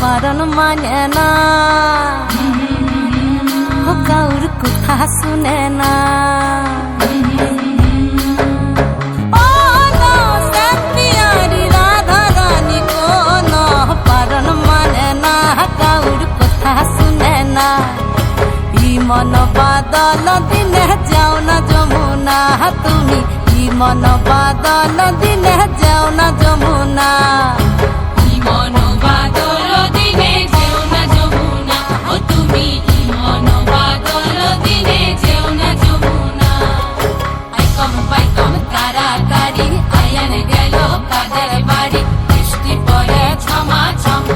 বারণ মানে না ও কাউর কথা শুনে না মন বাদল দিনে যাও না যমুনা তুমি ই মন বাদল দিনে যাও না যমুনা পড়ে ছমা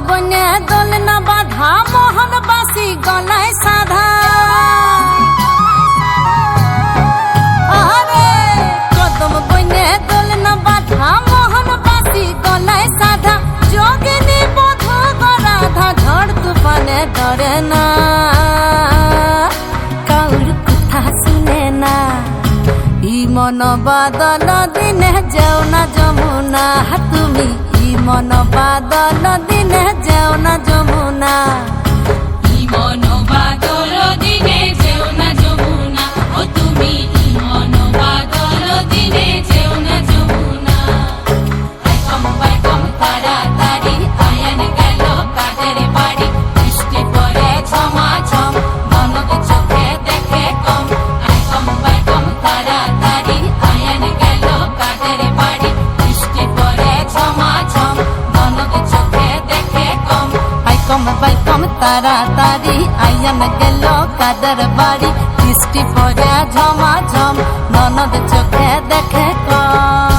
বনে দোল না বাধা মোহন বাসি সাধা আরে কদম বনে দোল না বাধা মোহন বাসি গলায় সাধা যোগিনী বধু গরাধা ঝড় তুফানে ডরে না কাউর কথা শুনে ই মন বাদল দিনে যাও না যমুনা তুমি মন বাদল দিনে যাও তাড়াতাড়ি আইয়ান গেল কাদের বাড়ি বৃষ্টি পড়ে ঝমা ঝম ননদ চোখে দেখে কম